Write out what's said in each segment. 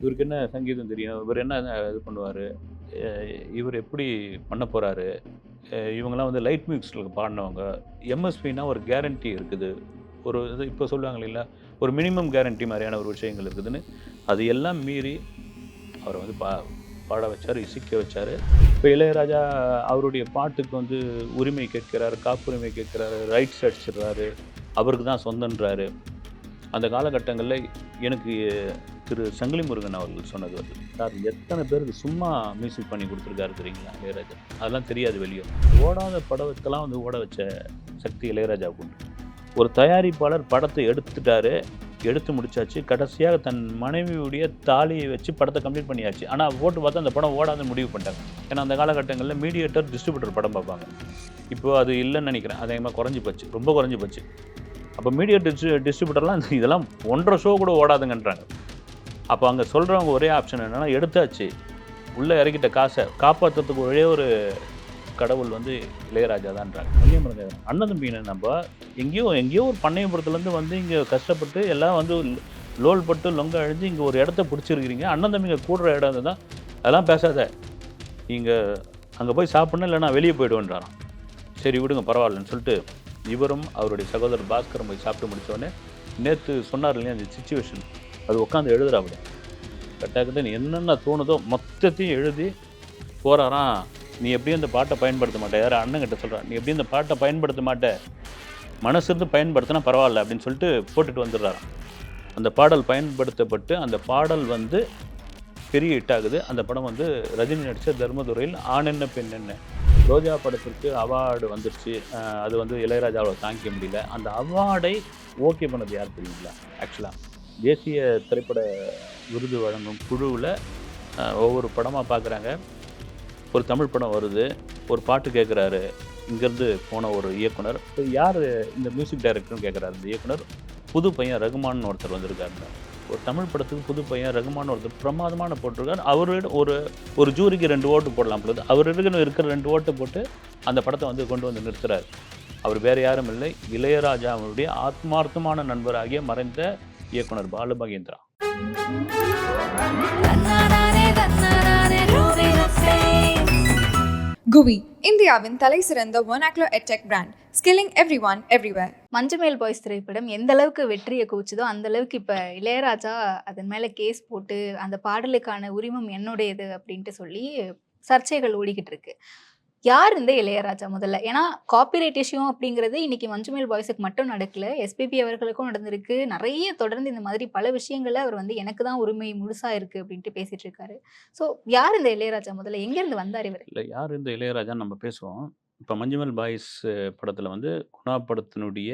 இவருக்கு என்ன சங்கீதம் தெரியும்? இவர் என்ன இது பண்ணுவார்? இவர் எப்படி பண்ண போகிறாரு இவங்கெல்லாம் வந்து லைட் மியூசிக்கில் பாடினவங்க. எம்எஸ்பின்னா ஒரு கேரண்டி இருக்குது. ஒரு இது இப்போ சொல்லுவாங்க இல்லைங்களா ஒரு மினிமம் கேரண்டி மாதிரியான ஒரு விஷயங்கள் இருக்குதுன்னு. அது எல்லாம் மீறி அவரை வந்து பா பாட வச்சார் இசைக்க வச்சார். இப்போ இளையராஜா அவருடைய பாட்டுக்கு வந்து உரிமை கேட்கிறாரு காப்புரிமை கேட்கிறாரு ரைட்ஸ் அடிச்சிடுறாரு. அவருக்கு தான் சொந்தன்றாரு. அந்த காலகட்டங்களில் எனக்கு திரு சங்கிலி முருகன் அவர்கள் சொன்னது வந்து சார் எத்தனை பேருக்கு சும்மா மியூசிக் பண்ணி கொடுத்துருக்காரு தெரியுங்களா இளையராஜா? அதெல்லாம் தெரியாது வெளியே. ஓடாத படத்துக்கெல்லாம் வந்து ஓட வச்ச சக்தி இளையராஜாவுக்கு உண்டு. ஒரு தயாரிப்பாளர் படத்தை எடுத்துட்டாரு எடுத்து முடிச்சாச்சு. கடைசியாக தன் மனைவியுடைய தாலியை வச்சு படத்தை கம்ப்ளீட் பண்ணியாச்சு. ஆனால் போட்டு பார்த்தா அந்த படம் ஓடாத முடிவு பண்ணிட்டாங்க. ஏன்னா அந்த காலகட்டங்களில் மீடியேட்டர் டிஸ்ட்ரிபியூட்டர் படம் பார்ப்பாங்க. இப்போது அது இல்லைன்னு நினைக்கிறேன். அதிகமாக குறைஞ்சி போச்சு. ரொம்ப குறைஞ்சி போச்சு. அப்போ மீடியா டிஸ்ட்ரி டிஸ்ட்ரிபியூட்டர்லாம் இதெல்லாம் ஒன்றரை ஷோ கூட ஓடாதுங்கன்றாங்க. அப்போ அங்கே சொல்கிறவங்க ஒரே ஆப்ஷன் என்னென்னா எடுத்தாச்சு. உள்ளே இறக்கிட்ட காசை காப்பாற்றுறதுக்கு ஒரே ஒரு கடவுள் வந்து இளையராஜா தான்றாங்க கன்னியாகுமரி அண்ணன் தம்பின்னு நம்ம? எங்கேயோ எங்கேயோ ஒரு பண்ணையபுரத்துலேருந்து வந்து இங்கே கஷ்டப்பட்டு எல்லாம் வந்து லோல் பட்டு லொங்க அழிஞ்சு இங்கே ஒரு இடத்த பிடிச்சிருக்கிறீங்க. அண்ணன் தம்பிங்க கூடுற இடம் தான் அதெல்லாம் பேசாத. நீங்கள் அங்கே போய் சாப்பிட்ணும் இல்லைன்னா வெளியே போய்டுவேன்றாராம். சரி விடுங்க பரவாயில்லன்னு சொல்லிட்டு இவரும் அவருடைய சகோதரர் பாஸ்கரும் போய் சாப்பிட்டு முடித்தோடனே நேற்று சொன்னார் இல்லையா அந்த சுச்சுவேஷன் அது உட்காந்து எழுதுறாப்புல கட்டாக்கிட்ட நீ என்னென்ன தோணுதோ மொத்தத்தையும் எழுதி போகிறாராம் நீ எப்படியும் இந்த பாட்டை பயன்படுத்த மாட்டே. யார் அண்ணங்கிட்ட சொல்கிறான் நீ எப்படியும் இந்த பாட்டை பயன்படுத்த மாட்டே. மனசு இருந்து பயன்படுத்தினா பரவாயில்ல அப்படின்னு சொல்லிட்டு போட்டுட்டு வந்துடுறாராம். அந்த பாடல் பயன்படுத்தப்பட்டு அந்த பாடல் வந்து பெரிய ஹிட் ஆகுது. அந்த படம் வந்து ரஜினி நடித்த தர்மதுரையில் ஆண் என்ன பெண் என்ன. ரோஜா படத்திற்கு அவார்டு வந்துருச்சு. அது வந்து இளையராஜாவை தாங்கிக்க முடியல. அந்த அவார்டை ஓகே பண்ணது யார் தெரியுங்களா? ஆக்சுவலாக தேசிய திரைப்பட விருது வழங்கும் குழுவில் ஒவ்வொரு படமாக பார்க்குறாங்க ஒரு தமிழ் படம் வருது ஒரு பாட்டு கேட்குறாரு இங்கேருந்து போன ஒரு இயக்குனர். இப்போ யார் இந்த மியூசிக் டைரக்டர்னு கேட்குறாரு இந்த இயக்குனர்? புது பையன் ரகுமான் ஒருத்தர் வந்திருக்காருங்க ஒரு தமிழ் படத்துக்கு புது பையன் ரகுமான் ஒருத்தர் பிரமாதமான போட்டிருக்காரு. அவரோட ஒரு ஒரு ஜூரிக்கு ரெண்டு ஓட்டு போடலாம் பொழுது அவர் இருக்கிற இருக்கிற ரெண்டு ஓட்டு போட்டு அந்த படத்தை வந்து கொண்டு வந்து நிறுத்துறாரு. அவர் வேறு யாரும் இல்லை. இளையராஜா அவருடைய ஆத்மார்த்தமான நண்பராகிய மறைந்த இயக்குனர் பாலு மகேந்திரா குவி இந்தியாவின் தலை சிறந்த ஒனாக்லோ edtech brand skilling everyone everywhere Manjummel Boys திரைப்படம் எந்த அளவுக்கு வெற்றியை குவிச்சதோ அந்த அளவுக்கு இப்போ இளையராஜா அதன் மேலே கேஸ் போட்டு அந்த பாடலுக்கான உரிமம் என்னுடையது அப்படின்ட்டு சொல்லி சர்ச்சைகள் ஓடிக்கிட்டு இருக்கு. யார் இந்த இளையராஜா முதல்ல? ஏன்னா காப்பிரைட் இஷ்யூ அப்படிங்கிறது இன்னைக்கு மஞ்சுமேல் பாய்ஸுக்கு மட்டும் நடக்கல. எஸ்பிபி அவர்களுக்கும் நடந்திருக்கு. நிறைய தொடர்ந்து இந்த மாதிரி பல விஷயங்கள்ல அவர் வந்து எனக்கு தான் உரிமை முழுசா இருக்கு அப்படின்ட்டு பேசிட்டு இருக்காரு. ஸோ யார் இந்த இளையராஜா முதல்ல? எங்கேருந்து வந்தார் இவர்? இல்லை யார் இந்த இளையராஜான்னு நம்ம பேசுவோம். இப்போ மஞ்சுமல் பாய்ஸ் படத்தில் வந்து குணா படத்தினுடைய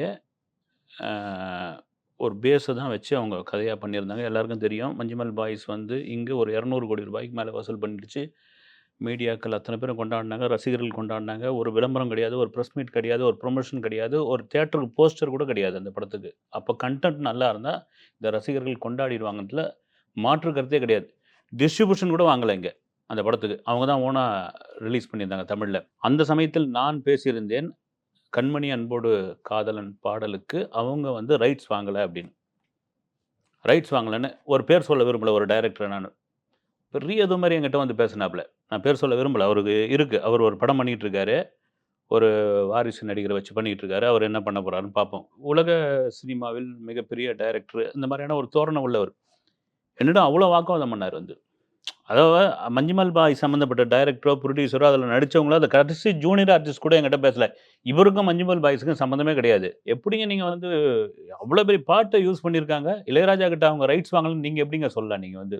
ஒரு பேஸை தான் வச்சு அவங்க கதையாக பண்ணியிருந்தாங்க. எல்லாருக்கும் தெரியும். மஞ்சுமல் பாய்ஸ் வந்து இங்கே ஒரு இரநூறு கோடி ரூபாய்க்கு மேலே வசூல் பண்ணிடுச்சு. மீடியாக்கள் அத்தனை பேரும் கொண்டாடினாங்க ரசிகர்கள் கொண்டாடினாங்க. ஒரு விளம்பரம் கிடையாது ஒரு ப்ரெஸ் மீட் கிடையாது ஒரு ப்ரொமோஷன் கிடையாது ஒரு தேட்டருக்கு போஸ்டர் கூட கிடையாது அந்த படத்துக்கு. அப்போ கண்டென்ட் நல்லா இருந்தால் இந்த ரசிகர்கள் கொண்டாடிடுவாங்கன்றதுல மாற்று கருத்தே கிடையாது. டிஸ்ட்ரிபியூஷன் கூட வாங்கலை இங்கே அந்த படத்துக்கு. அவங்க தான் ஓனாக ரிலீஸ் பண்ணியிருந்தாங்க தமிழில். அந்த சமயத்தில் நான் பேசியிருந்தேன் கண்மணி அன்போடு காதலன் பாடலுக்கு அவங்க வந்து ரைட்ஸ் வாங்கலை அப்படின்னு. ரைட்ஸ் வாங்கலைன்னு ஒரு பேர் சொல்ல விரும்பல ஒரு டைரக்டரை நான். பெரிய இது மாதிரி என்கிட்ட வந்து பேசினாப்புல. நான் பேர் சொல்ல விரும்பல. அவருக்கு இருக்குது அவர் ஒரு படம் பண்ணிகிட்டு இருக்காரு ஒரு வாரிசு நடிகரை வச்சு பண்ணிகிட்டு இருக்காரு அவர் என்ன பண்ண போகிறாருன்னு பார்ப்போம் உலக சினிமாவில் மிகப்பெரிய டைரக்டர் இந்த மாதிரியான ஒரு தோரணை உள்ளவர். என்னிடம் அவ்வளோ வாக்குவாதம் பண்ணார் வந்து. அதாவது மஞ்சுமல் பாய் சம்மந்தப்பட்ட டைரக்டரோ ப்ரொடியூசரோ அதில் நடித்தவங்களோ அந்த கடைசி ஜூனியர் ஆர்டிஸ்ட் கூட என்கிட்ட பேசல. இவருக்கும் மஞ்சுமல் பாய்ஸுக்கும் சம்மந்தமே கிடையாது. எப்படிங்க நீங்கள் வந்து அவ்வளோ பெரிய பாட்டை யூஸ் பண்ணியிருக்காங்க? இளையராஜா கிட்ட அவங்க ரைட்ஸ் வாங்கலன்னு நீங்கள் எப்படிங்க சொல்லலாம் நீங்கள் வந்து?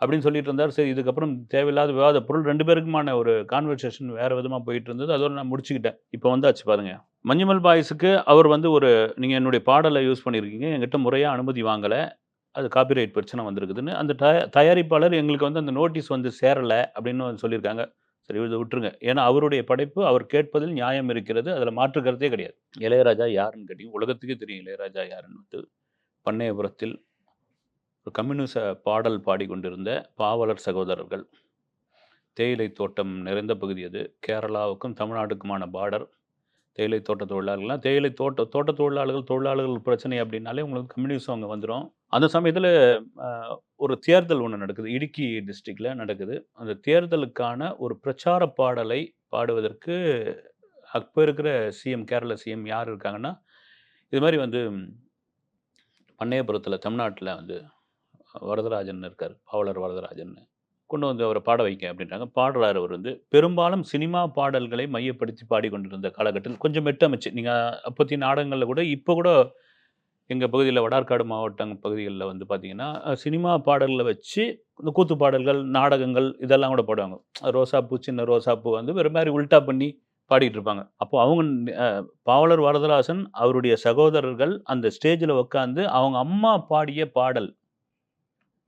அப்படின்னு சொல்லிட்டு இருந்தார். சரி இதுக்கப்புறம் தேவையில்லாத விவாத பொருள் ரெண்டு பேருக்குமான ஒரு கான்வர்சேஷன் வேறு விதமாக போயிட்டு இருந்தது. அதோட நான் முடிச்சுக்கிட்டேன். இப்போ வந்தாச்சு பாருங்க. மஞ்சுமல் பாய்ஸுக்கு அவர் வந்து ஒரு நீங்கள் என்னுடைய பாடலை யூஸ் பண்ணியிருக்கீங்க. என்கிட்ட முறையாக அனுமதி வாங்கலை. அது காப்பிரைட் பிரச்சனை வந்திருக்குதுன்னு. அந்த த தயாரிப்பாளர் எங்களுக்கு வந்து அந்த நோட்டீஸ் வந்து சேரலை அப்படின்னு வந்து சொல்லியிருக்காங்க. சரி இதை விட்டுருங்க. ஏன்னா அவருடைய படைப்பு அவர் கேட்பதில் நியாயம் இருக்கிறது. அதில் மாற்றுக்கிறதே கிடையாது. இளையராஜா யாருன்னு கேட்டீங்க. உலகத்துக்கே தெரியும் இளையராஜா யாருன்னு வந்து. பண்ணையபுரத்தில் ஒரு கம்யூனிச பாடல் பாடிக்கொண்டிருந்த பாவலர் சகோதரர்கள். தேயிலை தோட்டம் நிறைந்த பகுதி அது. கேரளாவுக்கும் தமிழ்நாட்டுக்குமான பார்டர். தேயிலை தோட்ட தொழிலாளர்கள்லாம் தேயிலை தோட்ட தோட்ட தொழிலாளர்கள் தொழிலாளர்கள் பிரச்சனை அப்படின்னாலே உங்களுக்கு கம்யூனிஸ்ட் அங்கே வந்துடும் அந்த சமயத்தில் ஒரு தேர்தல் ஒன்று நடக்குது. இடுக்கி டிஸ்ட்ரிக்டில் நடக்குது. அந்த தேர்தலுக்கான ஒரு பிரச்சார பாடலை பாடுவதற்கு அப்போ இருக்கிற சிஎம் கேரள சிஎம் யார் இருக்காங்கன்னா இது மாதிரி வந்து பண்ணையபுரத்தில் தமிழ்நாட்டில் வந்து வரதராஜன் இருக்கார் பாவலர் வரதராஜன். கொண்டு வந்து அவரை பாட வைக்க அப்படின்றாங்க. பாடுறாரு அவர் வந்து. பெரும்பாலும் சினிமா பாடல்களை மையப்படுத்தி பாடிக்கொண்டிருந்த காலகட்டத்தில் கொஞ்சம் மெட்டமைச்சு. நீங்கள் அப்போத்தி நாடகங்களில் கூட இப்போ கூட எங்கள் பகுதியில் வடார்காடு மாவட்டம் பகுதிகளில் வந்து பார்த்திங்கன்னா சினிமா பாடல்களை வச்சு இந்த கூத்து பாடல்கள் நாடகங்கள் இதெல்லாம் கூட பாடுவாங்க. ரோசாப்பூ சின்ன ரோசாப்பூ வந்து வேறு மாதிரி உல்டா பண்ணி பாடிட்டு இருப்பாங்க. அப்போ அவங்க பாவலர் வரதராசன் அவருடைய சகோதரர்கள் அந்த ஸ்டேஜில் உட்காந்து அவங்க அம்மா பாடிய பாடல்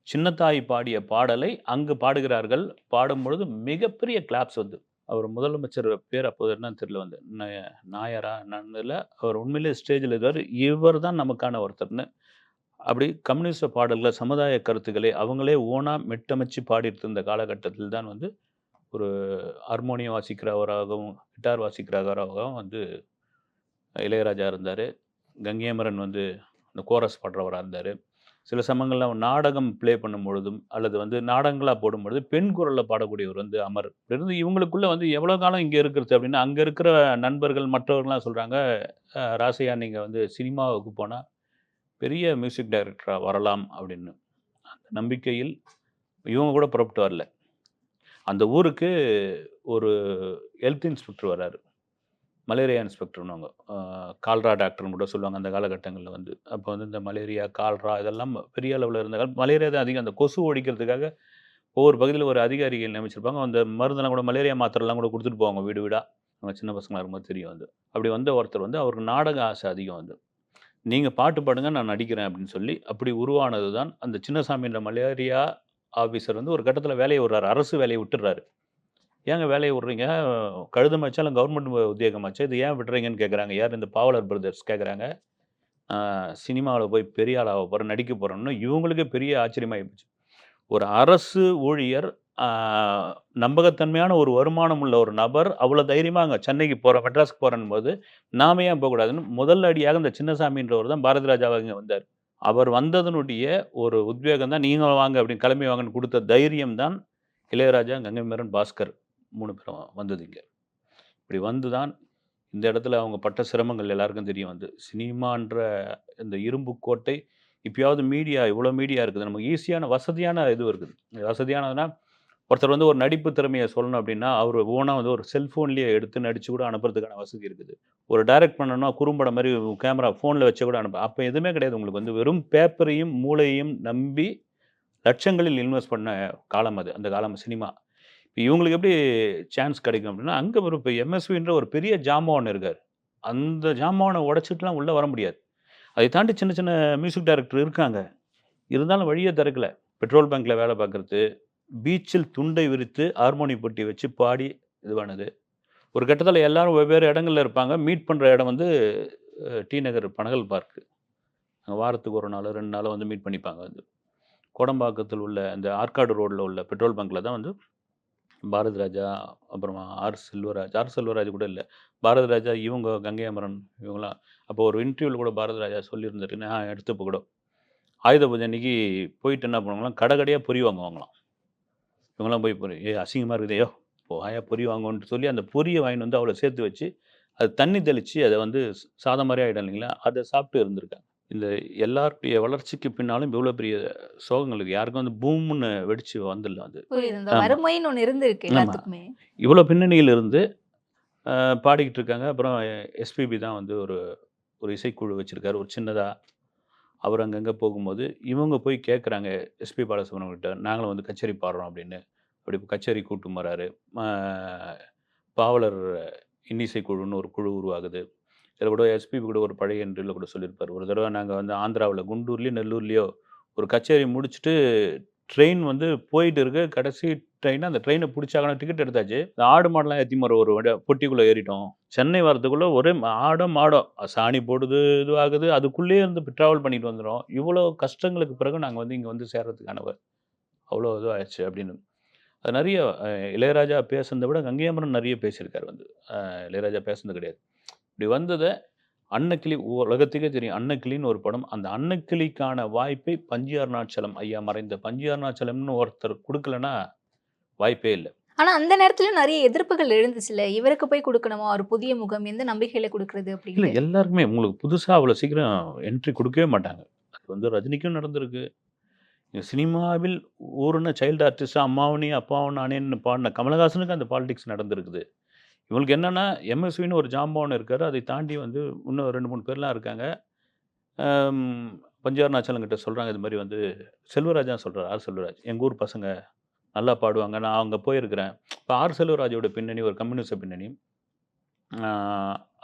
சின்னத்தாய் பாடிய பாடலை அங்கு பாடுகிறார்கள். பாடும் பொழுது மிகப்பெரிய கிளாப்ஸ் வந்து. அவர் முதலமைச்சர் பேர் அப்போது என்னன்னு தெரியல வந்து. நாயரா என்னன்னு அவர் உண்மையிலே ஸ்டேஜில் இருக்கார். இவர் தான் நமக்கான ஒருத்தர்னு. அப்படி கம்யூனிஸ்ட பாடல்கள் சமுதாய கருத்துக்களை அவங்களே ஓனாக மெட்டமைச்சு பாடிட்டு இருந்த காலகட்டத்தில் தான் வந்து ஒரு ஹார்மோனியம் வாசிக்கிறவராகவும் கிட்டார் வாசிக்கிறவராகவும் வந்து இளையராஜா இருந்தார். கங்கையமரன் வந்து இந்த கோரஸ் பாடுறவராக இருந்தார். சில சமயங்களில் நாடகம் ப்ளே பண்ணும் பொழுதும் அல்லது வந்து நாடகங்களாக போடும் பொழுது பெண் குரலில் பாடக்கூடியவர் வந்து அமர். இருந்து இவங்களுக்குள்ளே வந்து எவ்வளோ காலம் இங்கே இருக்கிறது அப்படின்னா அங்கே இருக்கிற நண்பர்கள் மற்றவர்கள்லாம் சொல்கிறாங்க ராசையா நீங்கள் வந்து சினிமாவுக்கு போனால் பெரிய மியூசிக் டைரக்டராக வரலாம் அப்படின்னு. அந்த நம்பிக்கையில் இவங்க கூட புறப்பட்டு வரல. அந்த ஊருக்கு ஒரு ஹெல்த் இன்ஸ்பெக்டர் வர்றாரு. மலேரியா இன்ஸ்பெக்டர்னுவாங்க கால்ரா டாக்டர்னு கூட சொல்லுவாங்க அந்த காலகட்டங்களில் வந்து. அப்போ வந்து இந்த மலேரியா கால்ரா இதெல்லாம் பெரிய அளவில் இருந்த மலேரியா தான் அதிகம். அந்த கொசு ஒழிக்கிறதுக்காக ஒவ்வொரு பகுதியில் ஒரு அதிகாரிகள் நியமிச்சிருப்பாங்க. அந்த மருந்தெல்லாம் கூட மலேரியா மாத்திரைலாம் கூட கொடுத்துட்டு போவாங்க வீடு வீடாக அவங்க சின்ன பசங்களாக இருக்கும்போது தெரியும் வந்து அப்படி வந்த ஒருத்தர் வந்து அவருக்கு நாடக ஆசை அதிகம் வந்து நீங்கள் பாட்டு பாடுங்க நான் நடிக்கிறேன் அப்படின்னு சொல்லி அப்படி உருவானது தான் அந்த சின்னசாமின்ற மலேரியா ஆஃபீஸர் வந்து ஒரு கட்டத்தில் வேலையை விடுறாரு. அரசு வேலையை விட்டுறாரு. ஏங்க வேலையை விட்றீங்க? கழுதமாச்சா இல்லை கவர்மெண்ட் உத்தியோகமாச்சா இது ஏன் விடுறீங்கன்னு கேட்குறாங்க யார் இந்த பாவலர் பிரதர்ஸ் கேட்குறாங்க சினிமாவில் போய் பெரிய ஆளாக போகிறேன் நடிக்க போகிறோம்னு இவங்களுக்கே பெரிய ஆச்சரியமாகி போச்சு ஒரு அரசு ஊழியர் நம்பகத்தன்மையான ஒரு வருமானம் உள்ள ஒரு நபர் அவ்வளோ தைரியமாக அங்கே சென்னைக்கு போகிற மெட்ராஸ்க்கு போகிறேன்னு போது நாம ஏன் போகக்கூடாதுன்னு முதல் அடியாக இந்த சின்னசாமின்றவர் தான் பாரதி ராஜாவாக இங்கே வந்தார். அவர் வந்ததனுடைய ஒரு உத்வேகம் தான் நீங்கள் வாங்க அப்படின்னு கிளம்பி வாங்கன்னு கொடுத்த தைரியம் தான் இளையராஜா கங்கைமரன் பாஸ்கர். மூணு பேரும் வந்தது இங்கே. இப்படி வந்து தான் இந்த இடத்துல அவங்க பட்ட சிரமங்கள் எல்லாருக்கும் தெரியும் வந்து. சினிமான்ற இந்த இரும்பு கோட்டை இப்பயாவது மீடியா இவ்வளோ மீடியா இருக்குது. நமக்கு ஈஸியான வசதியான இது இருக்குது. வசதியானதுன்னா ஒருத்தர் வந்து ஒரு நடிப்பு திறமையை சொல்லணும் அப்படின்னா அவர் ஓனாக வந்து ஒரு செல்ஃபோன்லேயே எடுத்து நடித்து கூட அனுப்புறதுக்கான வசதி இருக்குது. ஒரு டைரக்ட் பண்ணணும்னா குறும்படம் மாதிரி கேமரா ஃபோனில் வச்சு கூட அனுப்ப. அப்போ எதுவுமே கிடையாது உங்களுக்கு. வந்து வெறும் பேப்பரையும் மூளையும் நம்பி லட்சங்களில் இன்வெஸ்ட் பண்ண காலம் அது. அந்த காலம் சினிமா. இப்போ இவங்களுக்கு எப்படி சான்ஸ் கிடைக்கும் அப்படின்னா அங்கே ஒரு இப்போ எம்எஸ்வின்ற ஒரு பெரிய ஜாமான் இருக்கார். அந்த ஜாமானை உடைச்சிட்டுலாம் உள்ளே வர முடியாது. அதை தாண்டி சின்ன சின்ன மியூசிக் டைரக்டர் இருக்காங்க. இருந்தாலும் வழியே திறக்கல. பெட்ரோல் பங்க்கில் வேலை பார்க்குறது பீச்சில் துண்டை விரித்து ஹார்மோனி பொட்டி வச்சு பாடி இதுவானது. ஒரு கட்டத்தில் எல்லாரும் வெவ்வேறு இடங்கள்ல இருப்பாங்க. மீட் பண்ணுற இடம் வந்து டி நகர் பனகல் பார்க்கு அங்கே வாரத்துக்கு ஒரு நாள் ரெண்டு நாள் வந்து மீட் பண்ணிப்பாங்க வந்து. கோடம்பாக்கத்தில் உள்ள அந்த ஆற்காடு ரோட்டில் உள்ள பெட்ரோல் பங்க்கில் தான் வந்து பாரதி ராஜா அப்புறமா ஆர். செல்வராஜ். ஆர். செல்வராஜ் கூட இல்லை. பாரதி ராஜா இவங்க கங்கை அமரன் இவங்களாம் அப்போ ஒரு இன்டர்வியூவில் கூட பாரதி ராஜா சொல்லியிருந்தாரு. நான் எடுத்து கூட ஆயுத பூஜை அன்னைக்கு போயிட்டு என்ன பண்ணுவாங்களாம் கடை கடையாக பொறி வாங்குவாங்களாம் இவங்களாம் போய் பொறி ஏ அசிங்கமாக இருக்குதையோ போயா பொறி வாங்குவோன்ட்டு சொல்லி அந்த பொரியை வாங்கிட்டு வந்து அவ்வளோ சேர்த்து வச்சு அது தண்ணி தெளித்து அதை வந்து சாதம் மாதிரி ஆகிடும் இல்லைங்களா? அதை சாப்பிட்டு இருந்திருக்காங்க. இந்த எல்லாருடைய வளர்ச்சிக்கு பின்னாலும் இவ்வளோ பெரிய சோகங்களுக்கு யாருக்கும் வந்து பூம்னு வெடிச்சு வந்துடல அது. வறுமைன்னு ஒண்ணு இருந்திருக்கு ஆமா. எல்லாத்துக்குமே. இவ்வளோ பின்னணியில் இருந்து பாடிக்கிட்டு இருக்காங்க. அப்புறம் எஸ்பிபி தான் வந்து ஒரு ஒரு இசைக்குழு வச்சுருக்காரு. ஒரு சின்னதாக அவர் அங்கங்கே போகும்போது இவங்க போய் கேட்குறாங்க எஸ்பி பாலசுப்ரமணியம் கிட்ட நாங்களும் வந்து கச்சேரி பாடுறோம் அப்படின்னு. அப்படி கச்சேரி கூட்டு வராரு. பாவலர் இன்னிசை குழுன்னு ஒரு குழு உருவாகுது. இதில் கூட எஸ்பிபி கூட ஒரு பழைய இன்டர்வியூவில் கூட சொல்லியிருப்பார். ஒரு தடவை நாங்கள் வந்து ஆந்திராவில் குண்டூர்லேயோ நெல்லூர்லேயோ ஒரு கச்சேரி முடிச்சுட்டு ட்ரெயின் வந்து போயிட்டு இருக்கு. கடைசி ட்ரெயின் அந்த ட்ரெயினை பிடிச்சாங்கன்னா டிக்கெட் எடுத்தாச்சு. இந்த ஆடு மாடெலாம் ஏற்றி மரம் ஒரு பொட்டிக்குள்ளே ஏறிட்டோம். சென்னை வரதுக்குள்ளே ஒரே ம- ஆடம் சாணி போடுது இதுவாகுது. அதுக்குள்ளேயே இருந்து ட்ராவல் பண்ணிட்டு வந்துடும் இவ்வளோ கஷ்டங்களுக்கு பிறகு நாங்கள் வந்து இங்கே வந்து சேர்றதுக்கானவர். அவ்வளோ இதுவாகிடுச்சு அப்படின்னு. அது நிறைய இளையராஜா பேசுனதை விட கங்கையமரன் நிறைய பேசியிருக்காரு வந்து. இளையராஜா பேசுனது கிடையாது. இப்படி வந்ததை அன்னக்கிளி உலகத்துக்கே தெரியும். அன்னக்கிளின்னு ஒரு படம். அந்த அன்னக்கிளிக்கான வாய்ப்பை பஞ்சு அருணாச்சலம் ஐயா மறைந்த பஞ்சு அருணாச்சலம்னு ஒருத்தர் கொடுக்கலன்னா வாய்ப்பே இல்லை. ஆனா அந்த நேரத்துலயும் நிறைய எதிர்ப்புகள் எழுந்துச்சுல்ல? இவருக்கு போய் கொடுக்கணுமா? ஒரு புதிய முகம் எந்த நம்பிக்கையில கொடுக்கறது இல்லை அப்படின்னு எல்லாருக்குமே உங்களுக்கு புதுசாக அவ்வளோ சீக்கிரம் என்ட்ரி கொடுக்கவே மாட்டாங்க. அது வந்து ரஜினிக்கும் நடந்திருக்கு. சினிமாவில் ஊருன சைல்டு ஆர்டிஸ்டாக அம்மாவனி அப்பாவன் அண்ணேன்னு பாடின கமலஹாசனுக்கு அந்த பாலிடிக்ஸ் நடந்திருக்குது. இவங்களுக்கு என்னென்னா எம்எஸ்வின்னு ஒரு ஜாம்பவன் இருக்கார். அதை தாண்டி வந்து இன்னும் ரெண்டு மூணு பேர்லாம் இருக்காங்க. பஞ்சார் நாச்சலங்கிட்ட சொல்கிறாங்க இது மாதிரி வந்து செல்வராஜான் சொல்கிறார் ஆர் செல்வராஜ். எங்கள் ஊர் பசங்க நல்லா பாடுவாங்க. நான் அங்கே போயிருக்கிறேன். இப்போ ஆர் செல்வராஜோட பின்னணி ஒரு கம்யூனிஸ்ட பின்னணி.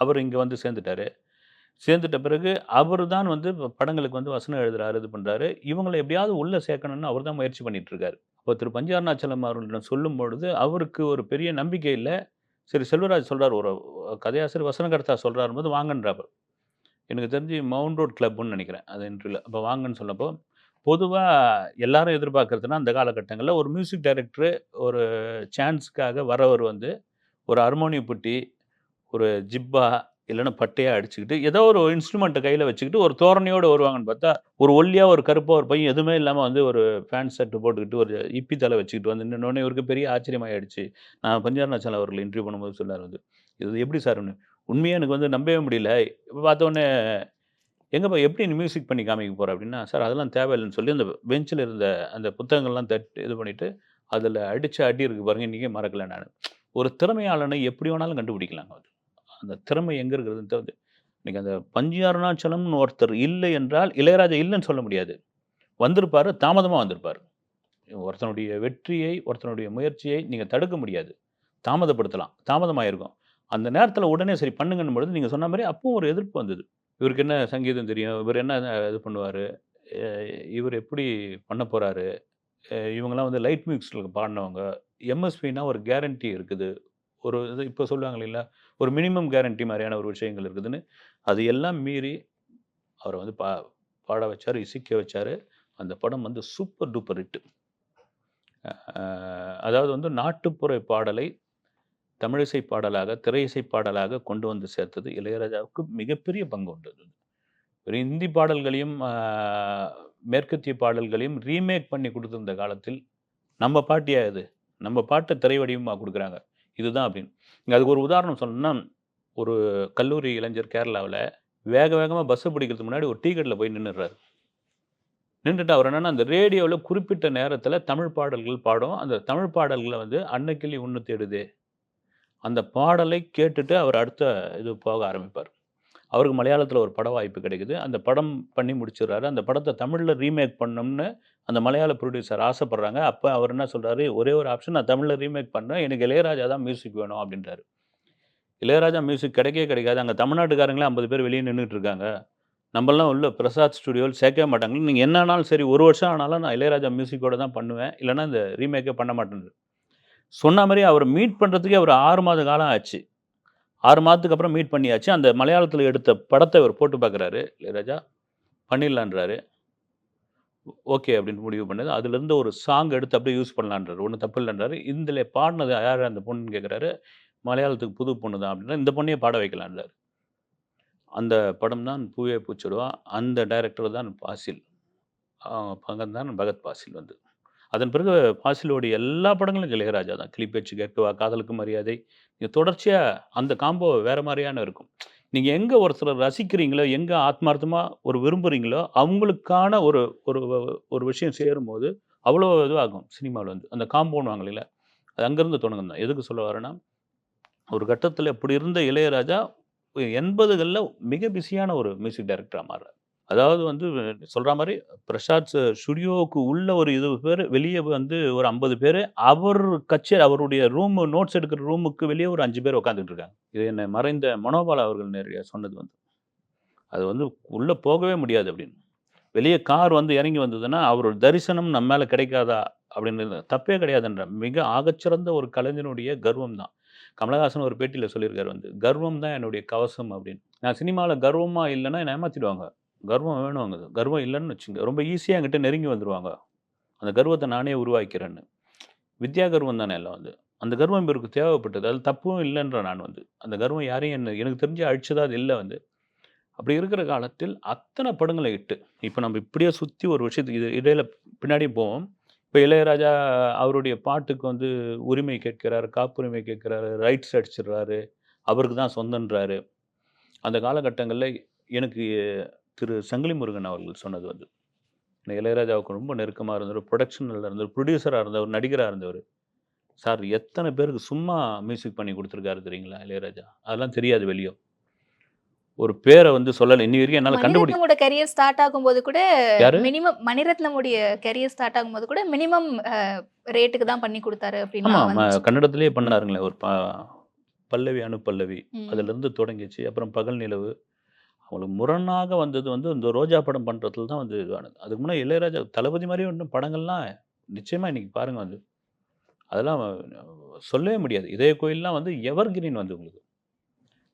அவர் இங்கே வந்து சேர்ந்துட்டாரு. சேர்ந்துட்ட பிறகு அவர் தான் வந்து படங்களுக்கு வந்து வசனம் எழுதுறாரு இது பண்ணுறாரு இவங்களை எப்படியாவது உள்ளே சேர்க்கணும்னு அவர் தான் முயற்சி பண்ணிகிட்ருக்காரு இப்போ திரு பஞ்சார் நாச்சலம் அவர்களிடம் சொல்லும் பொழுது அவருக்கு ஒரு பெரிய நம்பிக்கை இல்லை. சரி செல்வராஜ் சொல்கிறார் ஒரு கதையாசிரியர் வசனகர்த்தா சொல்கிறார் போது வாங்கன்றார் எனக்கு தெரிஞ்சு மவுண்ட் ரோட் கிளப்னு நினைக்கிறேன் அது இன்டர்வியூவில் அப்போ வாங்கன்னு சொன்னப்போ பொதுவாக எல்லாரும் எதிர்பார்க்குறதுனா அந்த காலகட்டங்களில் ஒரு மியூசிக் டைரக்டரு ஒரு சான்ஸுக்காக வரவர் வந்து ஒரு ஹார்மோனியம் புட்டி ஒரு ஜிப்பா இல்லைன்னா பட்டையாக அடிச்சுக்கிட்டு ஏதோ ஒரு இன்ஸ்ட்ருமெண்ட்டை கையில் வச்சுக்கிட்டு ஒரு தோரணையோடு வருவாங்கன்னு பார்த்தா ஒரு ஒல்லியாக ஒரு கருப்பாக ஒரு பையன் எதுவுமே இல்லாமல் வந்து ஒரு ஃபேன் ஷர்ட் போட்டுக்கிட்டு ஒரு இப்பி தலை வச்சுக்கிட்டு வந்து நின்னோடனே இவருக்கு பெரிய ஆச்சரியமாயிடுச்சு. நான் பஞ்சாரநாச்சல் அவர்கள் இன்டர்வியூ பண்ணும்போது சொன்னார் வந்து இது எப்படி சார் உண்மையாக எனக்கு வந்து நம்பவே முடியல. இப்போ பார்த்தோன்னே எங்கேப்பா எப்படி நீ மியூசிக் பண்ணி காமிக்க போகிற அப்படின்னா சார் அதெல்லாம் தேவையில்லைன்னு சொல்லி அந்த பெஞ்சில் இருந்த அந்த புத்தகங்கள்லாம் தட்டு இது பண்ணிவிட்டு அதில் அடித்த அடி இருக்கு பாருங்க இன்றைக்கே மறக்கலை நான். ஒரு திறமையாளனை எப்படி வேணாலும் கண்டுபிடிக்கலாங்க அது. அந்த திறமை எங்கே இருக்கிறதுன்னு தெரிஞ்சு இன்னைக்கு அந்த பஞ்சு அருணாச்சலம்னு ஒருத்தர் இல்லை என்றால் இளையராஜா இல்லைன்னு சொல்ல முடியாது. வந்திருப்பாரு தாமதமாக வந்திருப்பார். ஒருத்தனுடைய வெற்றியை ஒருத்தனுடைய முயற்சியை நீங்கள் தடுக்க முடியாது. தாமதப்படுத்தலாம். தாமதமாயிருக்கும். அந்த நேரத்தில் உடனே சரி பண்ணுங்கன்னு பொழுது நீங்கள் சொன்ன மாதிரி அப்பவும் ஒரு எதிர்ப்பு வந்தது. இவருக்கு என்ன சங்கீதம் தெரியும்? இவர் என்ன இது பண்ணுவார்? இவர் எப்படி பண்ண போகிறாரு இவங்கெல்லாம் வந்து லைட் மியூசிக்கில் பாடினவங்க. எம்எஸ்பின்னா ஒரு கேரண்டி இருக்குது. ஒரு இது இப்போ சொல்லுவாங்க இல்லைங்களா? ஒரு மினிமம் கேரண்டி மாதிரியான ஒரு விஷயங்கள் இருக்குதுன்னு அது எல்லாம் மீறி அவரை வந்து பா பாட வச்சார் இசிக்க வச்சார். அந்த படம் வந்து சூப்பர் டூப்பர் ஹிட்டு அதாவது வந்து நாட்டுப்புற பாடலை தமிழிசை பாடலாக திரையிசை பாடலாக கொண்டு வந்து சேர்த்தது இளையராஜாவுக்கு மிகப்பெரிய பங்கு உண்டு. அது. ஒரு இந்தி பாடல்களையும் மேற்கத்திய பாடல்களையும் ரீமேக் பண்ணி கொடுத்துருந்த காலத்தில் நம்ம பாட்டியா இது? நம்ம பாட்டை திரை வடிவமாக கொடுக்குறாங்க. இதுதான் அப்படின்னு. இங்கே அதுக்கு ஒரு உதாரணம் சொன்னோன்னா ஒரு கல்லூரி இளைஞர் கேரளாவில் வேக வேகமாக பஸ்ஸை பிடிக்கிறதுக்கு முன்னாடி ஒரு டிக்கெட்டில் போய் நின்றுடுறாரு நின்றுட்டு அவர் என்னென்னா அந்த ரேடியோவில் குறிப்பிட்ட நேரத்தில் தமிழ் பாடல்கள் பாடும். அந்த தமிழ் பாடல்களை வந்து அன்னக்கிளி ஒன்று தேடுதே. அந்த பாடலை கேட்டுட்டு அவர் அடுத்த இது போக ஆரம்பிப்பார். அவருக்கு மலையாளத்தில் ஒரு பட வாய்ப்பு கிடைக்குது. அந்த படம் பண்ணி முடிச்சிடுறாரு. அந்த படத்தை தமிழில் ரீமேக் பண்ணணும்னு அந்த மலையாள ப்ரொடியூசர் ஆசைப்பட்றாங்க. அப்போ அவர் என்ன சொல்கிறாரு ஒரே ஒரு ஆப்ஷன் நான் தமிழில் ரீமேக் பண்ணுறேன் எனக்கு இளையராஜா தான் மியூசிக் வேணும் அப்படின்றாரு. இளையராஜா மியூசிக் கிடைக்கவே கிடைக்காது. அங்கே தமிழ்நாட்டுக்காரங்களே ஐம்பது பேர் வெளியே நின்றுட்டு இருக்காங்க. நம்மளாம் உள்ள பிரசாத் ஸ்டுடியோவில் சேர்க்கவே மாட்டாங்க. நீங்கள் என்ன ஆனாலும் சரி ஒரு வருஷம் ஆனாலும் நான் இளையராஜா மியூசிக்கோட தான் பண்ணுவேன். இல்லைன்னா இந்த ரீமேக்கே பண்ண மாட்டேன் சொன்ன மாதிரி அவர் மீட் பண்ணுறதுக்கே ஒரு ஆறு மாத காலம் ஆச்சு. ஆறு மாதத்துக்கு அப்புறம் மீட் பண்ணியாச்சு. அந்த மலையாளத்தில் எடுத்த படத்தை அவர் போட்டு பார்க்குறாரு. இளையராஜா பண்ணிடலான்றாரு. ஓகே அப்படின்னு முடிவு பண்ணது. அதுலேருந்து ஒரு சாங் எடுத்து அப்படியே யூஸ் பண்ணலான்றாரு. ஒன்றும் தப்பு இல்லைன்றாரு. இதில் பாடினது யார்? அந்த பொண்ணுன்னு கேட்குறாரு மலையாளத்துக்கு புது பொண்ணு தான் அப்படின்னா இந்த பொண்ணையே பாட வைக்கலான்றார். அந்த படம் தான் பூவே பூச்சிடுவா. அந்த டைரக்டர் தான் பாசில். பங்கன் தான் பகத் பாசில் வந்து. அதன் பிறகு பாசிலோடைய எல்லா படங்களும் இளையராஜா தான். கிளிப்பேச்சு கேட்டுவா காதலுக்கு மரியாதை நீங்கள் தொடர்ச்சியாக அந்த காம்போ வேறு மாதிரியான இருக்கும். நீங்கள் எங்கே ஒருத்தரை ரசிக்கிறீங்களோ எங்கே ஆத்மார்த்தமாக ஒரு விரும்புகிறீங்களோ அவங்களுக்கான ஒரு ஒரு ஒரு விஷயம் சேரும்போது அவ்வளோ இதுவாகும் சினிமாவில் வந்து. அந்த காம்பவுண்ட் வாங்கலையில அது அங்கேருந்து தொடங்கும் தான். எதுக்கு சொல்ல வரேன்னா ஒரு கட்டத்தில் இப்படி இருந்த இளையராஜா எண்பதுகளில் மிக பிஸியான ஒரு மியூசிக் டைரக்டராக மாறுறார். அதாவது வந்து சொல்கிற மாதிரி பிரசாத் ஸ்டுடியோவுக்கு உள்ள ஒரு இருபது பேர் வெளியே வந்து ஒரு ஐம்பது பேர் அவர் கச்சேரி அவருடைய ரூம் நோட்ஸ் எடுக்கிற ரூமுக்கு வெளியே ஒரு அஞ்சு பேர் உட்காந்துட்டு இருக்காங்க. இது என்னை மறைந்த மனோபாலா அவர்கள் நிறைய சொன்னது வந்து. அது வந்து உள்ளே போகவே முடியாது அப்படின்னு. வெளியே கார் வந்து இறங்கி வந்ததுன்னா அவரோட தரிசனம் நம்ம மேலே கிடைக்காதா அப்படின்னு தப்பே கிடையாதுன்ற மிக ஆகச்சிறந்த ஒரு கலைஞனுடைய கர்வம் தான். கமலஹாசன் ஒரு பேட்டியில் சொல்லியிருக்காரு வந்து கர்வம் தான் என்னுடைய கவசம் அப்படின்னு. நான் சினிமாவில் கர்வமாக இல்லைன்னா என்னை ஏமாற்றிடுவாங்க கர்வம் வேணும் அங்கே கர்வம் இல்லைன்னு வச்சுங்க ரொம்ப ஈஸியாக என்கிட்ட நெருங்கி வந்துடுவாங்க அந்த கர்வத்தை நானே உருவாக்கிறேன்னு. வித்யா கர்வம் தானே எல்லாம் வந்து. அந்த கர்வம் இவருக்கு தேவைப்பட்டது. அது தப்பும் இல்லைன்ற நான் வந்து. அந்த கர்வம் யாரையும் என்ன எனக்கு தெரிஞ்சு அழிச்சதா அது இல்லை வந்து. அப்படி இருக்கிற காலத்தில் அத்தனை படங்களை இட்டு இப்போ நம்ம இப்படியே சுற்றி ஒரு விஷயத்துக்கு இது இடையில பின்னாடி போவோம். இப்போ இளையராஜா அவருடைய பாட்டுக்கு வந்து உரிமை கேட்கிறாரு காப்புரிமை கேட்கிறாரு ரைட்ஸ் அடிச்சிடுறாரு. அவருக்கு தான் சொந்தன்றாரு. அந்த காலகட்டங்களில் எனக்கு திரு சங்கிலி முருகன் அவர்கள் சொன்னது வந்து. இளையராஜாவுக்கு ரொம்ப நெருக்கமாக இருந்தவர் ப்ரொடக்ஷனில் இருந்தவர் ப்ரொடியூசராக இருந்தவர் நடிகராக இருந்தவர். சார் எத்தனை பேருக்கு சும்மா மியூசிக் பண்ணி கொடுத்துருக்காரு தெரியுங்களா இளையராஜா? அதெல்லாம் தெரியாது வெளியே. ஒரு பேரை வந்து சொல்லலை. இன்னி வரைக்கும் என்னால் கண்டுபிடி மணிரத்னமோட கரியர் ஸ்டார்ட் ஆகும்போது கூட? மினிமம் மணிரத்னமுடைய கரியர் ஸ்டார்ட் ஆகும்போது கூட மினிமம் ரேட்டுக்கு தான் பண்ணி கொடுத்தாரு அப்படின்னு ஆமாம் கன்னடத்திலேயே பண்ணாருங்களே ஒரு பல்லவி அணு பல்லவி. ம். அதிலிருந்து தொடங்கிச்சு. அப்புறம் பகல் நிலவு அவங்களுக்கு முரணாக வந்தது வந்து இந்த ரோஜா படம் பண்ணுறதுல தான் வந்து இதுவானது. அதுக்கு முன்னாடி இளையராஜா தளபதி மாதிரி ஒன்றும் படங்கள்லாம் நிச்சயமாக இன்னைக்கு பாருங்க வந்து அதெல்லாம் சொல்லவே முடியாது. இதய கோயில்லாம் வந்து எவர் கிரீன் வந்து உங்களுக்கு.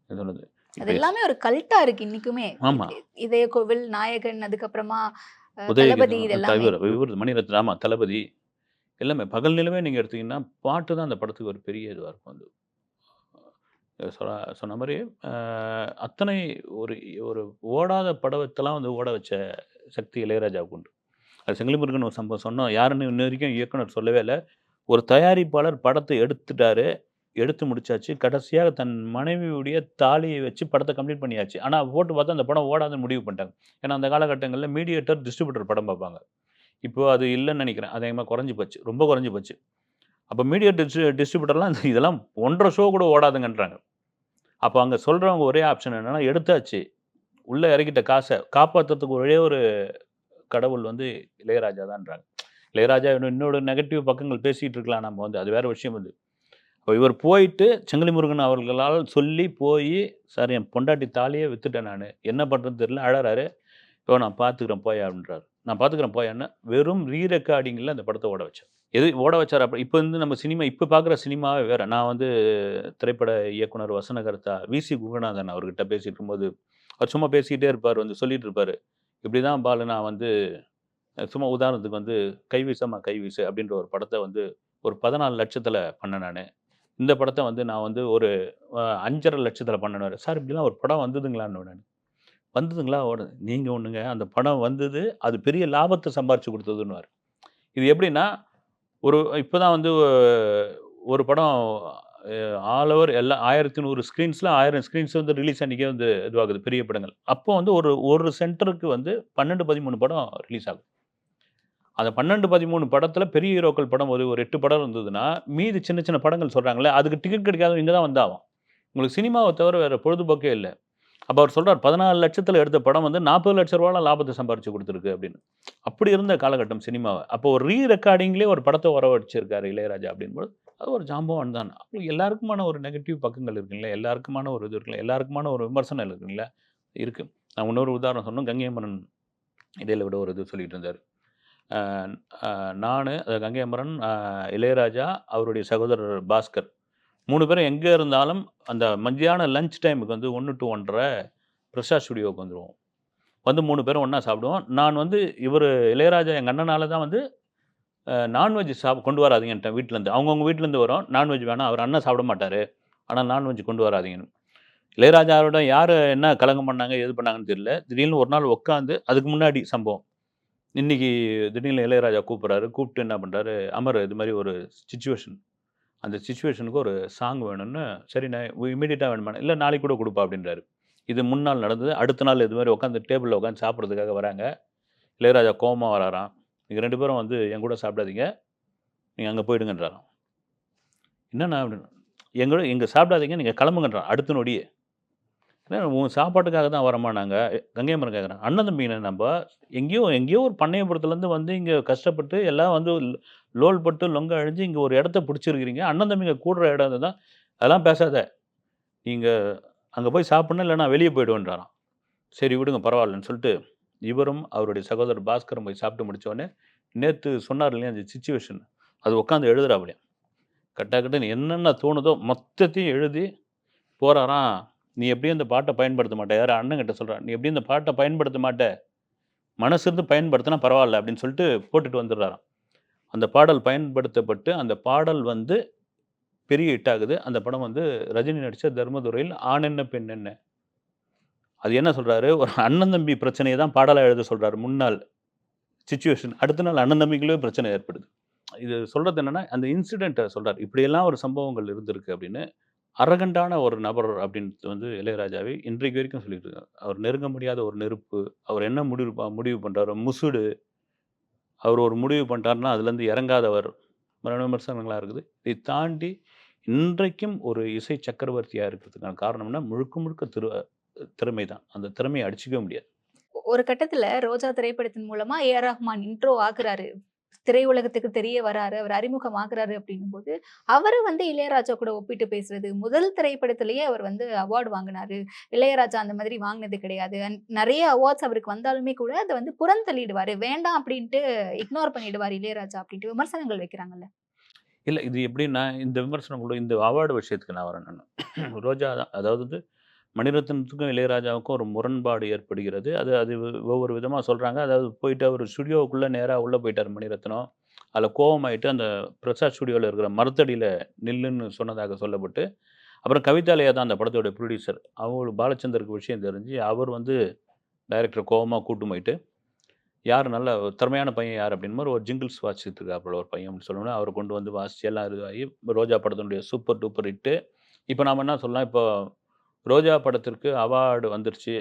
இது. அது எல்லாமே ஒரு கல்ட்டா இருக்கு இன்னைக்குமே. ஆமா. இதய கோவில் நாயகன் அதுக்கப்புறமா தளபதி இது எல்லாமே இவர் இவர் மணிரத்னம் ஆமா தளபதி. எல்லாமே பகல் நிலவே நீங்கள் எடுத்தீங்கன்னா பாட்டு தான் அந்த படத்துக்கு ஒரு பெரிய இதுவாக இருக்கும் அது அஹ் சொன்ன சொன்ன மாதிரி அத்தனை ஒரு ஒரு ஓடாத படவத்தெல்லாம் வந்து ஓட வச்ச சக்தி இளையராஜாவுக்கு உண்டு. அது செங்கிலிமுருகன் ஒரு சம்பவம் சொன்னோம் யாருன்னு இன்ன வரைக்கும் இயக்குனர் சொல்லவே இல்லை. ஒரு தயாரிப்பாளர் படத்தை எடுத்துட்டாரு எடுத்து முடிச்சாச்சு. கடைசியாக தன் மனைவியுடைய தாலியை வச்சு படத்தை கம்ப்ளீட் பண்ணியாச்சு. ஆனால் போட்டு பார்த்தா அந்த படம் ஓடாதுன்னு முடிவு பண்ணிட்டாங்க. ஏன்னா அந்த காலகட்டங்களில் மீடியேட்டர் டிஸ்ட்ரிபியூட்டர் படம் பார்ப்பாங்க. இப்போ அது இல்லைன்னு நினைக்கிறேன். அதிகமாக குறைஞ்சி போச்சு. ரொம்ப குறைஞ்சி போச்சு. அப்போ மீடியா டிஸ்ட்ரி டிஸ்ட்ரிபியூட்டர்லாம் இதெல்லாம் ஒன்றரை ஷோ கூட ஓடாதுங்கன்றாங்க. அப்போ அங்கே சொல்கிறவங்க ஒரே ஆப்ஷன் என்னென்னா எடுத்தாச்சு. உள்ளே இறக்கிட்ட காசை காப்பாற்றுறதுக்கு ஒரே ஒரு கடவுள் வந்து இளையராஜா தான்றாங்க இளையராஜா இன்னும் இன்னொரு நெகட்டிவ் பக்கங்கள் பேசிகிட்டு இருக்கலாம் நம்ம வந்து. அது வேற விஷயம் வந்து. அப்போ இவர் போயிட்டு செங்கிலி முருகன் அவர்களால் சொல்லி போய் சார் என் பொண்டாட்டி தாலியே வித்துட்டேன் நான். என்ன பண்ணுறதுன்னு தெரியல. அழறாரு. இப்போ நான் பார்த்துக்கிறேன் போய் அப்படின்றாரு. நான் பார்த்துக்கிறேன் போயான்னு வெறும் ரீ ரெக்கார்டிங்கில் அந்த படத்தை ஓட வச்சேன். எது ஓட வச்சார் அப்படி இப்போ வந்து நம்ம சினிமா இப்போ பார்க்குற சினிமாவே வேறு. நான் வந்து திரைப்பட இயக்குனர் வசனகர்த்தா விசி குகநாதன் அவர்கிட்ட பேசிகிட்டு இருக்கும்போது அவர் சும்மா பேசிக்கிட்டே இருப்பார் வந்து சொல்லிட்டு இருப்பார். இப்படி தான் பாலு நான் வந்து சும்மா உதாரணத்துக்கு வந்து கைவீசமா கைவீசு அப்படின்ற ஒரு படத்தை வந்து ஒரு பதினாலு லட்சத்தில் பண்ணேன் நான். இந்த படத்தை வந்து நான் வந்து ஒரு அஞ்சரை லட்சத்தில் பண்ணேன் சார் இப்படிலாம் ஒரு படம் வந்ததுங்களான்னு நான். வந்ததுங்களா? ஓட நீங்கள் ஒன்றுங்க அந்த படம் வந்தது அது பெரிய லாபத்தை சம்பாரிச்சு கொடுத்ததுன்னுவார். இது எப்படின்னா ஒரு இப்போ தான் வந்து ஒரு படம் ஆல் ஓவர் எல்லா ஆயிரத்தி நூறு ஸ்க்ரீன்ஸில் ஆயிரம் ஸ்க்ரீன்ஸ் வந்து ரிலீஸ் அன்றைக்கே வந்து இதுவாகுது பெரிய படங்கள். அப்போ வந்து ஒரு ஒரு சென்டருக்கு வந்து பன்னெண்டு பதிமூணு படம் ரிலீஸ் ஆகும் அந்த பன்னெண்டு பதிமூணு படத்தில் பெரிய ஹீரோக்கள் படம் ஒரு ஒரு எட்டு படம் இருந்ததுன்னா மீதி சின்ன சின்ன படங்கள் சொல்கிறாங்களே அதுக்கு டிக்கெட் கிடைக்காத இங்கே தான் வந்தாகும் உங்களுக்கு சினிமாவை தவிர வேறு பொழுதுபோக்கே இல்லை. அப்போ அவர் சொல்கிறார் பதினாலு லட்சத்தில் எடுத்த படம் வந்து நாற்பது லட்ச ரூபால லாபத்தை சம்பாரிச்சு கொடுத்துருக்கு அப்படின்னு. அப்படி இருந்த காலகட்டம் சினிமாவை அப்போ ஒரு ரீ ரெக்கார்டிங்லேயே ஒரு படத்தை வரவழைச்சிருக்காரு இளையராஜா அப்படின்போது அது ஒரு ஜாம்பவான் தான். அப்போ எல்லாருக்குமான ஒரு நெகட்டிவ் பக்கங்கள் இருக்குங்களா எல்லாருக்குமான ஒரு இது இருக்குல்ல எல்லாருக்குமான ஒரு விமர்சனம் இருக்குங்களா இருக்குது நான் இன்னொரு உதாரணம் சொன்னோம் கங்கையமரன் இடையில விட ஒரு இது சொல்லிட்டு இருந்தார். நான் கங்கையமரன் அமரன் இளையராஜா அவருடைய சகோதரர் பாஸ்கர் மூணு பேரும் எங்கே இருந்தாலும் அந்த மத்தியான லஞ்ச் டைமுக்கு வந்து ஒன்று டு ஒன்றரை பிரசாத் ஸ்டுடியோவுக்கு வந்துடுவோம் வந்து மூணு பேரும் ஒன்றா சாப்பிடுவோம். நான் வந்து இவர் இளையராஜா எங்கள் அண்ணனால தான் வந்து நான்வெஜ் சாப் கொண்டு வராதீங்கன்ட்டேன் வீட்டிலேருந்து அவங்கவுங்க வீட்டிலேருந்து வரோம். நான்வெஜ் வேணாம் அவர் அண்ணன் சாப்பிட மாட்டார். ஆனால் நான்வெஜ் கொண்டு வராதீங்கன்னு. இளையராஜாவோட யார் என்ன கலங்கம் பண்ணாங்க எது பண்ணாங்கன்னு தெரியல. திடீர்னு ஒரு நாள் உட்காந்து அதுக்கு முன்னாடி சம்பவம். இன்னைக்கு திடீர்னு இளையராஜா கூப்பிட்றாரு. கூப்பிட்டு என்ன பண்ணுறாரு அமர் இது மாதிரி ஒரு சுச்சுவேஷன் அந்த சுச்சுவேஷனுக்கு ஒரு சாங் வேணும்னு சரி நான் இமீடியட்டாக வேணுமா இல்லை நாளைக்கு கூட கொடுப்பா அப்படின்றாரு. இது முன்னாள் நடந்தது. அடுத்த நாள் இது மாதிரி உட்காந்து டேபிளில் உட்காந்து சாப்பிட்றதுக்காக வராங்க. இளையராஜா கோமா வராராம். நீங்கள் ரெண்டு பேரும் வந்து என் கூட சாப்பிடாதீங்க. நீங்கள் அங்கே போயிடுங்கன்றாராம். என்னண்ணா? அப்படின்னு. எங்களோட எங்கே சாப்பிடாதீங்க. நீங்கள் கிளம்புங்கன்றான் அடுத்த நொடியே. ஏன்னா உன் சாப்பாட்டுக்காக தான் வரமா நாங்கள் கங்கை மரம் கேட்குறேன். அண்ணன் தம்பிங்க நம்ம. எங்கேயோ எங்கேயோ ஒரு பண்ணையபுரத்துலேருந்து வந்து இங்கே கஷ்டப்பட்டு எல்லாம் வந்து லோல் பட்டு லொங்க அழிஞ்சு இங்கே ஒரு இடத்த பிடிச்சிருக்கிறீங்க. அண்ணன் தம்பிங்க கூடுற இடம் தான் அதெல்லாம் பேசாத. நீங்கள் அங்கே போய் சாப்பிட்ணும் இல்லை நான் வெளியே போயிடுவேன்றாராம். சரி விடுங்க பரவாயில்லன்னு சொல்லிட்டு இவரும் அவருடைய சகோதரர் பாஸ்கரும் போய் சாப்பிட்டு முடித்தோடனே நேற்று சொன்னார் இல்லையா அந்த சுச்சுவேஷன் அது உட்காந்து எழுதுறாப்லையா. கட்டா கட்டுன்னு என்னென்ன தோணுதோ மொத்தத்தையும் எழுதி போகிறாராம் நீ எப்படியும் இந்த பாட்டை பயன்படுத்த மாட்டே. யார் அண்ணன் கிட்ட சொல்கிறான் நீ எப்படியும் இந்த பாட்டை பயன்படுத்த மாட்டே. மனசு இருந்து பயன்படுத்தினா பரவாயில்ல அப்படின்னு சொல்லிட்டு போட்டுட்டு வந்துடுறாராம். அந்த பாடல் பயன்படுத்தப்பட்டு அந்த பாடல் வந்து பெரிய ஹிட் ஆகுது. அந்த படம் வந்து ரஜினி நடித்த தர்மதுரையில் ஆண் என்ன பெண் என்ன? அது என்ன சொல்கிறாரு ஒரு அண்ணன் தம்பி பிரச்சனையை தான் பாடலாக எழுத சொல்கிறார் முன்னாள் சுச்சுவேஷன் அடுத்த நாள் அண்ணன் தம்பிகளே பிரச்சனை ஏற்படுது. இது சொல்கிறது என்னென்னா அந்த இன்சிடென்ட்டை சொல்கிறார் இப்படியெல்லாம் ஒரு சம்பவங்கள் இருந்திருக்கு அப்படின்னு அரகண்டான ஒரு நபர் அப்படின்றது வந்து இளையராஜாவை இன்றைக்கு வரைக்கும் சொல்லிட்டு இருக்காரு. அவர் நெருங்க முடியாத ஒரு நெருப்பு அவர் என்ன முடிவு முடிவு பண்ணுறாரு முசுடு அவர் ஒரு முடிவு பண்ணிட்டாருன்னா அதுலேருந்து இறங்காதவர். மரண விமர்சனங்களாக இருக்குது. இதை தாண்டி இன்றைக்கும் ஒரு இசை சக்கரவர்த்தியாக இருக்கிறதுக்கான காரணம்னா முழுக்க முழுக்க திரு திறமை தான். அந்த திறமையை அடிச்சுக்கவே முடியாது. ஒரு கட்டத்தில் ரோஜா திரைப்படத்தின் மூலமாக ஏ ஆர் ரஹ்மான் இன்ட்ரோ ஆகுறாரு. திரையுலகத்துக்கு தெரிய வராரு அவர் அறிமுகமாகிறாரு அப்படின்னும் போது அவரை வந்து இளையராஜா கூட ஒப்பிட்டு பேசுறது முதல் திரைப்படத்திலேயே அவர் வந்து அவார்டு வாங்கினாரு. இளையராஜா அந்த மாதிரி வாங்கினது கிடையாது. நிறைய அவார்ட்ஸ் அவருக்கு வந்தாலுமே கூட அதை வந்து புறந்தள்ளிடுவாரு. வேண்டாம் அப்படின்ட்டு இக்னோர் பண்ணிடுவார் இளையராஜா அப்படின்ட்டு விமர்சனங்கள் வைக்கிறாங்கல்ல. இல்லை இது எப்படின்னா இந்த விமர்சனம் கூட இந்த அவார்டு விஷயத்துக்கு நான் வரேன் நான். ரோஜா தான் அதாவது வந்து மணிரத்னத்துக்கும் இளையராஜாவுக்கும் ஒரு முரண்பாடு ஏற்படுகிறது. அது அது ஒவ்வொரு விதமாக சொல்கிறாங்க அதாவது போயிட்டு அவர் ஸ்டுடியோவுக்குள்ளே நேராக உள்ளே போயிட்டார் மணிரத்னம். அதில் கோவமாயிட்டு அந்த பிரசாத் ஸ்டுடியோவில் இருக்கிற மரத்தடியில் நில்லுன்னு சொன்னதாக சொல்லப்பட்டு அப்புறம் கவிதாலயா தான் அந்த படத்தோடைய ப்ரொடியூசர் அவங்களுக்கு பாலச்சந்தருக்கு விஷயம் தெரிஞ்சு அவர் வந்து டைரக்டர் கோவமாக கூட்டு போயிட்டு யார் நல்ல திறமையான பையன் யார்? அப்படின்னு மாதிரி ஒரு ஜிங்கிள்ஸ் வாசிச்சுட்டு இருக்காப்புல ஒரு பையன் அப்படின்னு சொல்லணும்னா அவரை கொண்டு வந்து வாசிச்சு எல்லாம் இதுவாகி ரோஜா படத்தினுடைய சூப்பர் டூப்பர் இட்டு இப்போ நாம் என்ன சொல்லலாம்? இப்போ ரோஜா படத்திற்கு அவார்டு வந்துருச்சு.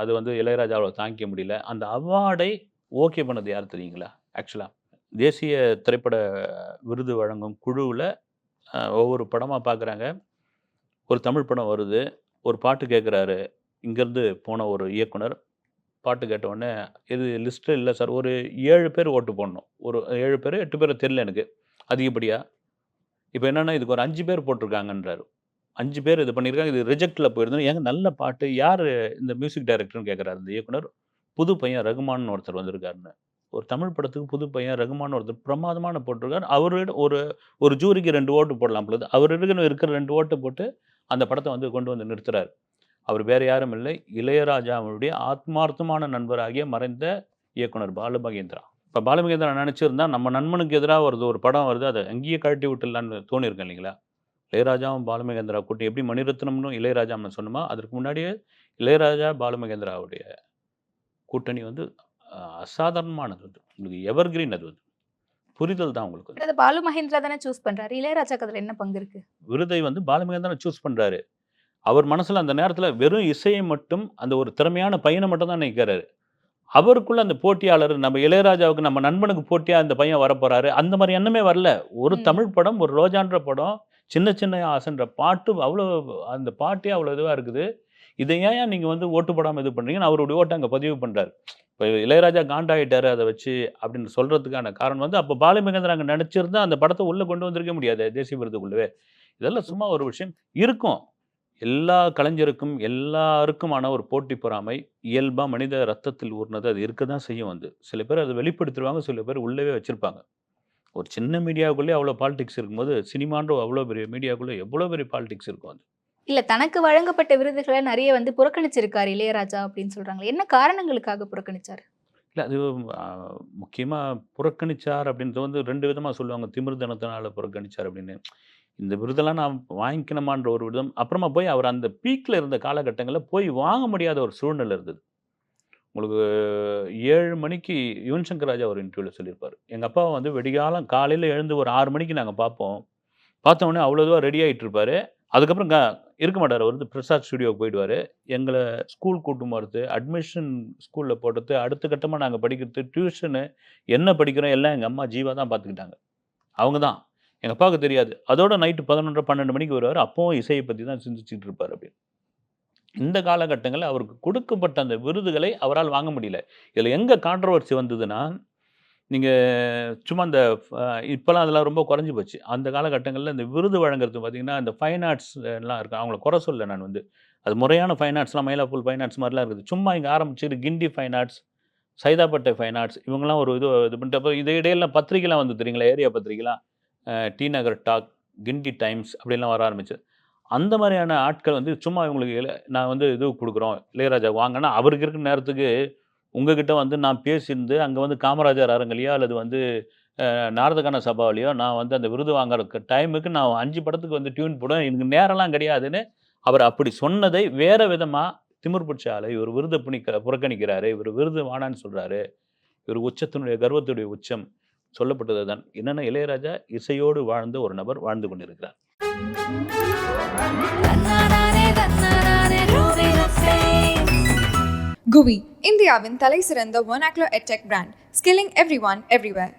அது வந்து இளையராஜாவில் தாங்கிக்க முடியல. அந்த அவார்டை ஓகே பண்ணது யார் தெரியுங்களா? ஆக்சுவலாக தேசிய திரைப்பட விருது வழங்கும் குழுவில் ஒவ்வொரு படமாக பார்க்குறாங்க ஒரு தமிழ் படம் வருது. ஒரு பாட்டு கேட்குறாரு இங்கேருந்து போன ஒரு இயக்குனர் பாட்டு கேட்டவுடனே இது லிஸ்ட்டு இல்லை சார். ஒரு ஏழு பேர் ஓட்டு போடணும். ஒரு ஏழு பேர் எட்டு பேர் தெரியல எனக்கு. அதிகப்படியாக இப்போ என்னென்னா இதுக்கு ஒரு அஞ்சு பேர் போட்டிருக்காங்கன்றாரு. அஞ்சு பேர் இது பண்ணியிருக்காங்க. இது ரிஜெக்டில் போயிருந்தோம். ஏங்க நல்ல பாட்டு. யார் இந்த மியூசிக் டைரக்டர்னு கேட்குறாரு? இந்த இயக்குனர். புது பையன் ரகுமான் ஒருத்தர் வந்திருக்காருன்னு. ஒரு தமிழ் படத்துக்கு புது பையன் ரகுமான் ஒருத்தர் பிரமாதமான போட்டிருக்காரு. அவரோட ஒரு ஒரு ஜூரிக்கு ரெண்டு ஓட்டு போடலாம் பொழுது அவர் இருக்கிற இருக்கிற ரெண்டு ஓட்டு போட்டு அந்த படத்தை வந்து கொண்டு வந்து நிறுத்துறாரு. அவர் வேறு யாரும் இல்லை. இளையராஜாவுடைய ஆத்மார்த்தமான நண்பராகிய மறைந்த இயக்குனர் பாலுமகேந்திரா. இப்போ பாலுமகேந்திரா நினச்சிருந்தா நம்ம நண்பனுக்கு எதிராக வருது ஒரு படம் வருது அதை அங்கேயே கழட்டி விட்டுலான்னு தோணியிருக்கேன் இல்லைங்களா? இளையராஜாவும் பாலுமகேந்திரா கூட்டி எப்படி மணிரத்னம்னு இளையராஜாம்னு சொன்னோமோ அதற்கு முன்னாடியே இளையராஜா பாலுமகேந்திராவுடைய கூட்டணி வந்து அசாதாரணமானது அது. உங்களுக்கு எவர் கிரீன் அது. வந்து புரிதல் தான் உங்களுக்கு வந்து. அது. பாலு மகேந்திரா தானே சூஸ் பண்றாரு. இளையராஜாக்கு அதுல என்ன பங்கு இருக்கு? விருதை வந்து பாலுமகேந்திரன் சூஸ் பண்ணுறாரு அவர் மனசில் அந்த நேரத்தில் வெறும் இசையை மட்டும் அந்த ஒரு திறமையான பையனை மட்டும் தான் நினைக்கிறாரு. அவருக்குள்ள அந்த போட்டியாளர் நம்ம இளையராஜாவுக்கு நம்ம நண்பனுக்கு போட்டியா இந்த பையன் வரப்போறாரு? அந்த மாதிரி எண்ணமே வரல. ஒரு. தமிழ் படம் ஒரு ரோஜான்ற படம் சின்ன சின்ன ஆசைன்ற பாட்டு அவ்வளோ அந்த பாட்டே அவ்வளோ இதுவாக இருக்குது. இதை ஏன் நீங்கள் வந்து ஓட்டு போடாமல் இது பண்ணுறீங்கன்னு அவருடைய ஓட்டை அங்கே பதிவு பண்ணுறாரு இப்போ இளையராஜா காண்டாயிட்டாரு அதை வச்சு அப்படின்னு சொல்கிறதுக்கான காரணம் வந்து அப்போ பாலுமகேந்திரன் அங்கே நடிச்சிருந்தா அந்த படத்தை உள்ளே கொண்டு வந்திருக்க முடியாது தேசிய விருதுக்குள்ளவே. இதெல்லாம் சும்மா ஒரு விஷயம் இருக்கும். எல்லா கலைஞருக்கும் எல்லாருக்குமான ஒரு போட்டி பொறாமை இயல்பாக மனித ரத்தத்தில் ஊர்னது அது இருக்க தான் செய்யும் வந்து. சில பேர் அதை வெளிப்படுத்திடுவாங்க சில பேர் உள்ளவே வச்சுருப்பாங்க. ஒரு சின்ன மீடியாவுக்குள்ளே அவ்வளோ பாலிடிக்ஸ் இருக்கும்போது சினிமான்ற அவ்வளோ பெரிய மீடியாவுக்குள்ளே எவ்வளோ பெரிய பாலிடிக்ஸ் இருக்கும் அது? இல்ல தனக்கு வழங்கப்பட்ட விருதுகளை நிறைய வந்து புறக்கணிச்சிருக்காரு இளையராஜா அப்படின்னு சொல்றாங்க என்ன காரணங்களுக்காக புறக்கணிச்சாரு? இல்லை அது முக்கியமாக புறக்கணிச்சார் அப்படின்றது வந்து ரெண்டு விதமாக சொல்லுவாங்க. திமிர்தனத்தினால புறக்கணிச்சார் அப்படின்னு. இந்த விருதெல்லாம் நான் வாங்கிக்கணுமான்ற ஒரு விதம். அப்புறமா போய் அவர் அந்த பீக்கில் இருந்த காலகட்டங்களில் போய் வாங்க முடியாத ஒரு சூழ்நிலை இருந்தது. உங்களுக்கு ஏழு மணிக்கு யுவன் சங்கர் ராஜா ஒரு இன்டர்வியூவில் சொல்லியிருப்பார். எங்கள் அப்பா வந்து வெடிகாலம் காலையில் எழுந்து ஒரு ஆறு மணிக்கு நாங்கள் பார்ப்போம். பார்த்த உடனே அவ்வளோ இதுவாக ரெடி ஆகிட்டு இருப்பார். அதுக்கப்புறம் க இருக்க மாட்டார். அவர் வந்து பிரசாத் ஸ்டுடியோவுக்கு போயிடுவார். எங்களை ஸ்கூல் கூட்டும் போகிறது அட்மிஷன் ஸ்கூலில் போடுறது அடுத்த கட்டமாக நாங்கள் படிக்கிறது டியூஷனு என்ன படிக்கிறோம் எல்லாம் எங்கள் அம்மா ஜீவா தான் பார்த்துக்கிட்டாங்க. அவங்க தான். எங்கள் அப்பாவுக்கு தெரியாது. அதோட நைட்டு பதினொன்றரை பன்னெண்டு மணிக்கு வருவார். அப்போவும் இசையை பற்றி தான் சிந்திச்சுட்டு இருப்பார் அப்படின்னு. இந்த காலகட்டங்களில் அவருக்கு கொடுக்கப்பட்ட அந்த விருதுகளை அவரால் வாங்க முடியல. இதில் எங்கே கான்ட்ரவர்சி வந்ததுன்னா நீங்கள் சும்மா இந்த இப்போலாம் அதெல்லாம் ரொம்ப குறைஞ்சி போச்சு. அந்த காலகட்டங்களில் இந்த விருது வழங்குறது பார்த்திங்கன்னா இந்த ஃபைன் ஆர்ட்ஸ் எல்லாம் இருக்கு. அவங்கள குறை சொல்ல நான் வந்து. அது முறையான ஃபைன் ஆர்ட்ஸ்லாம் மயிலாப்பூர் ஃபைன் ஆர்ட்ஸ் மாதிரிலாம் இருக்குது. சும்மா இங்கே ஆரம்பிச்சிட்டு Guindy fine arts Saidapet fine arts இவங்கெல்லாம் ஒரு இது இது பண்ணிட்டப்போ இதை இடையில பத்திரிகைலாம் வந்து தெரியுங்களா? Area பத்திரிக்கைலாம் T Nagar Talk Guindy Times அப்படிலாம் வர ஆரம்பிச்சு அந்த மாதிரியான ஆட்கள் வந்து சும்மா இவங்களுக்கு நான் வந்து இது கொடுக்குறோம் இளையராஜா வாங்கன்னா அவருக்கு இருக்கிற நேரத்துக்கு உங்ககிட்ட வந்து நான் பேசியிருந்து அங்கே வந்து காமராஜர் அரங்கலையோ அல்லது வந்து நாரதகான சபாவிலையோ நான் வந்து அந்த விருது வாங்குறதுக்கு டைமுக்கு நான் அஞ்சு படத்துக்கு வந்து டியூன் போடுவேன். எனக்கு நேரம்லாம் கிடையாதுன்னு அவர் அப்படி சொன்னதை வேறு விதமாக திமிர் பிடிச்ச இவர் விருதை புணிக்க புறக்கணிக்கிறாரு இவர் விருது வானான்னு சொல்கிறாரு இவர் உச்சத்தினுடைய கர்வத்துடைய உச்சம் சொல்லப்பட்டது தான் என்னென்ன இளையராஜா இசையோடு வாழ்ந்த ஒரு நபர் வாழ்ந்து கொண்டிருக்கிறார். குவி இந்தியாவின் தலை சிறந்த ஒனாக்லோ edtech brand skilling everyone everywhere